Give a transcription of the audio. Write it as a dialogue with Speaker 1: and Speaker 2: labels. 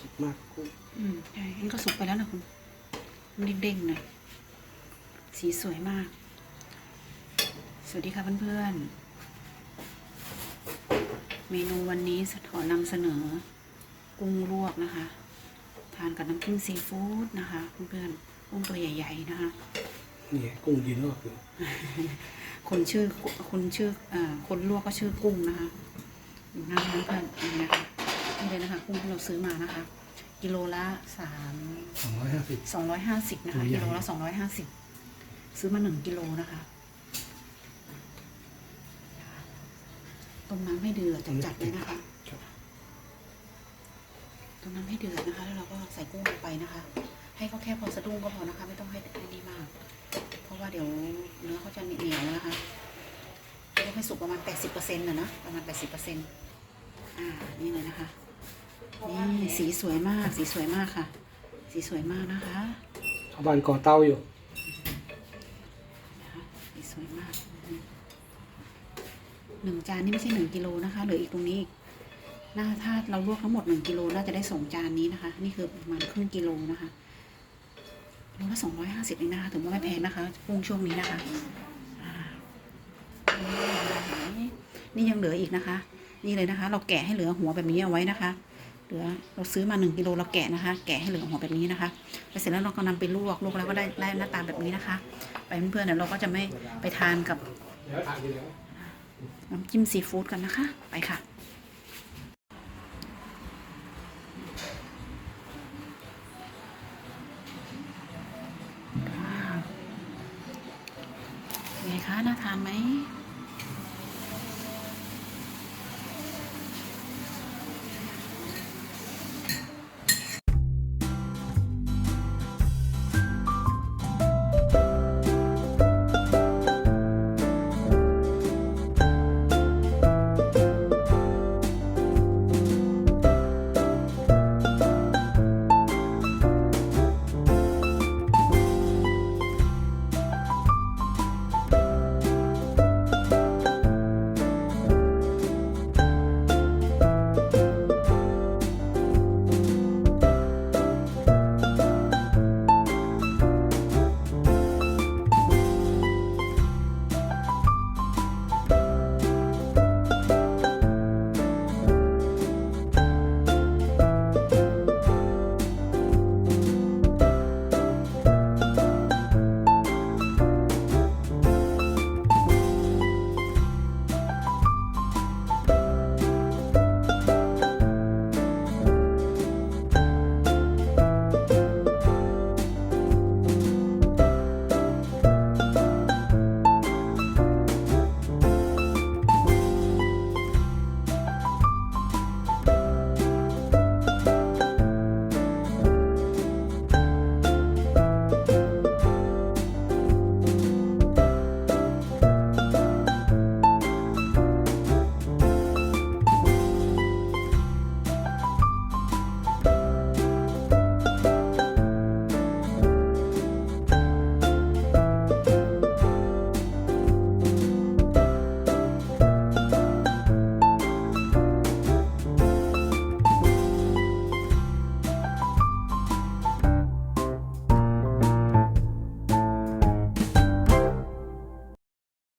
Speaker 1: สุกมากกุ้ง
Speaker 2: อืมใช่อันนก็สุกไปแล้วนะคุณมันเด้งๆหน่อยสีสวยมาก สวัสดีค่ะเพื่อนๆ เมนูวันนี้ขอนำเสนอ กุ้งลวกนะคะ ทานกับน้ำจิ้มซีฟู้ดนะคะ เพื่อนๆกุ้งตัวใหญ่ ๆ นะคะ
Speaker 1: นี่ไงกุ้งยืนลวกอยู่
Speaker 2: คนชื่อคนชื่อเอ่อคนลวกก็ชื่อกุ้งนะคะอยู่หน้าร้านเพื่อนนี่นะคะ นี่เลยนะคะกุ้งที่เราซื้อมานะคะ กิโลละสาม
Speaker 1: สองร้อยห้าสิบ
Speaker 2: สองร้อยห้าสิบนะคะ
Speaker 1: ตัวใหญ่
Speaker 2: กิโลละสองร้อยห้าสิบซื้อมาหนึ่งกิโลนะคะต้มน้ำให้เดือดจัดๆเลยนะคะต้มน้ำให้เดือดนะคะ แล้วเราก็ใส่กุ้งลงไปนะคะ ให้เขาแค่พอสะดุ้งก็พอนะคะ ไม่ต้องให้ให้ดีมาก เพราะว่าเดี๋ยวเนื้อเขาจะเหนียวนะคะต้องให้สุกประมาณ80%นะนะประมาณ80%อ่านี่เลยนะคะ นี่สีสวยมาก สีสวยมากค่ะ สีสวยมากนะคะ
Speaker 1: ชาวบ้านก่อเตาอยู่
Speaker 2: นะคะสีสวยมากหนึ่งจานนี่ไม่ใช่หนึ่งกิโลนะคะเหลืออีกตรงนี้อีกน่าถ้าเราลวกทั้งหมดหนึ่งกิโลน่าจะได้สองจานนี้นะคะ นี่คือประมาณครึ่งกิโลนะคะโลละสองร้อยห้าสิบเองนะคะถือว่าไม่แพงนะคะกุ้งช่วงนี้นะคะอ่านี่ยังเหลืออีกนะคะ นี่เลยนะคะ เราแกะให้เหลือหัวแบบนี้เอาไว้นะคะ เหลือเราซื้อมาหนึ่งกิโลเราแกะนะคะ แกะให้เหลือหัวแบบนี้นะคะแล้วเสร็จแล้วเราก็นำไปลวกลวกแล้วก็ได้ได้หน้าตาแบบนี้นะคะ ไปเพื่อนๆเดี๋ยวเราก็จะไม่ไปทานกับน้ำจิ้มซีฟู้ดกันนะคะ ไปค่ะว้าวไงคะน่าทานไหม